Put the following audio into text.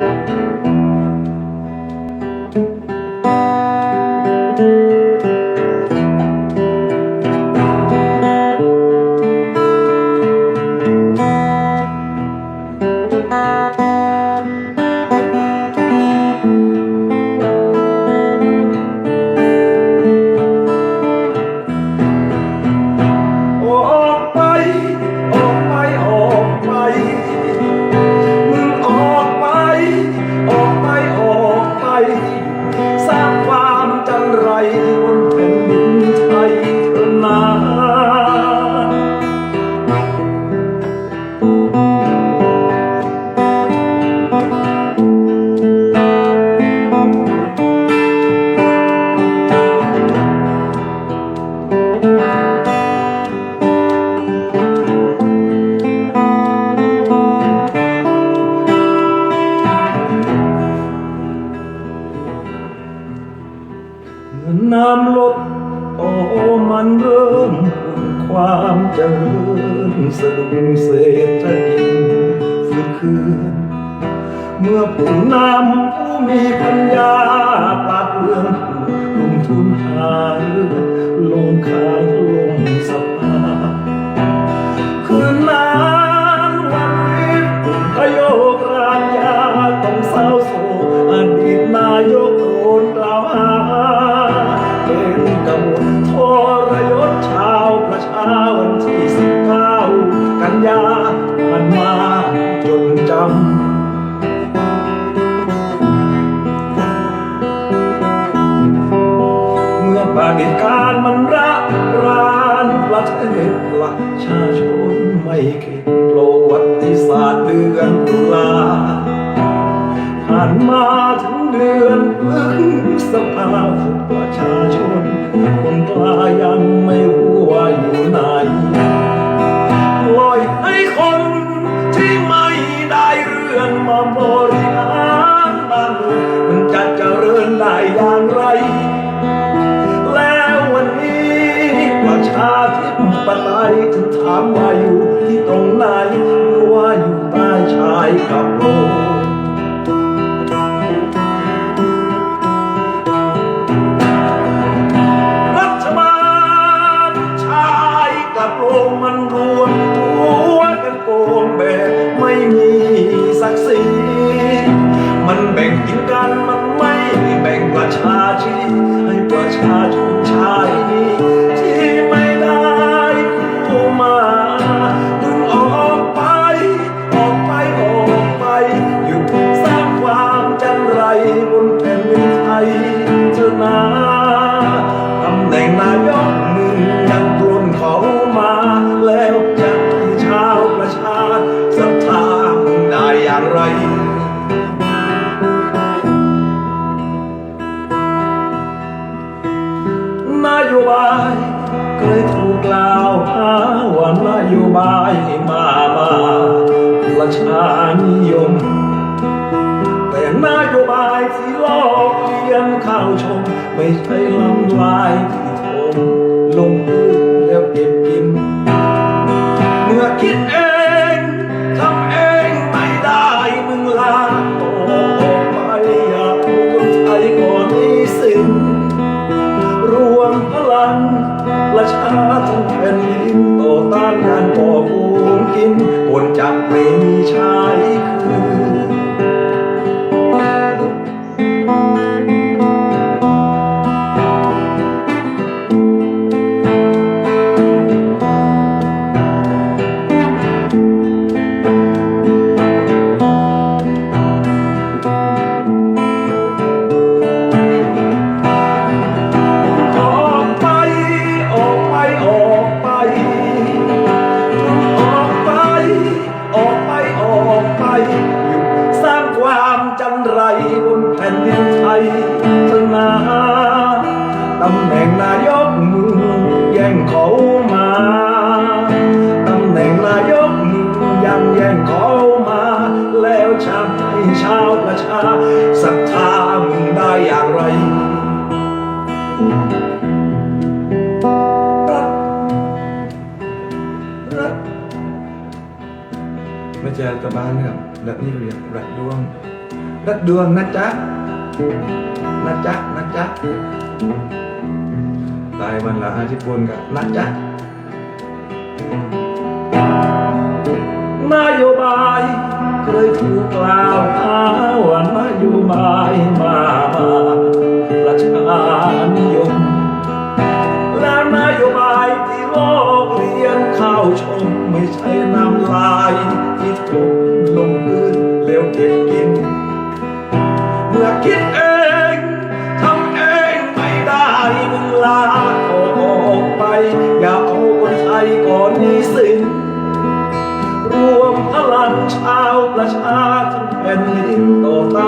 อันเริ่มหุ่นความเจริญสะดุ้งเศรษฐกิจฟื้นคืนเมื่อผู้นำผู้มีปัญญาปราดเรื่องลงทุนหาเรื่องลงขา ประชาชนไม่เข็ดประวัติศาสตร์เดือนตุลาผ่านมาถึงเดือนพฤษภาคมประชาชน คนกลายังไม่รู้ว่าอยู่ไหนปล่อยให้คนที่ไม่ได้เรื่องมาบริามว่าอยู่ที่ตรงไหนหรือว่าอยู่ใต้ชายกับโลรัฐบาลชายกับโรงมันรวมหัวกันโกงแบบไม่มีศักดิ์ศรีมันแบ่งกินกันมันไม่แบ่งประชาชีให้ประชาชน โยบายเคยถูกกล่าวหาว่านโยบายมามาประชานิยม แต่นโยบายที่ลอกเลียนข้าวชม ไม่ใช่ลำลายที่ทมลงพื้น ต่อต้านการก่อโกงกินคนจับไม่มีชายคืนอ ม่ใช่รัฐบาลนะครับรัฐนี่เรียกรัฐร่วมนัดดวงนะจ๊ะ นะจ๊ะ นะจ๊ะตายวันละห้าสิบคนกับนะจ๊ะนโยบายเคยถูกกล่าวหาว่านโยบายมาปร ชมไม่ใช่น้ำลายที่ตกลงพื้นแล้วเก็บกิน เมื่อคิดเองทำเองไม่ได้มึงลาขอออกไป อย่าเอาคนไทยก่อนนี้สินรวมพลังชาวประชาทั้งแผ่นดินต่อต้าน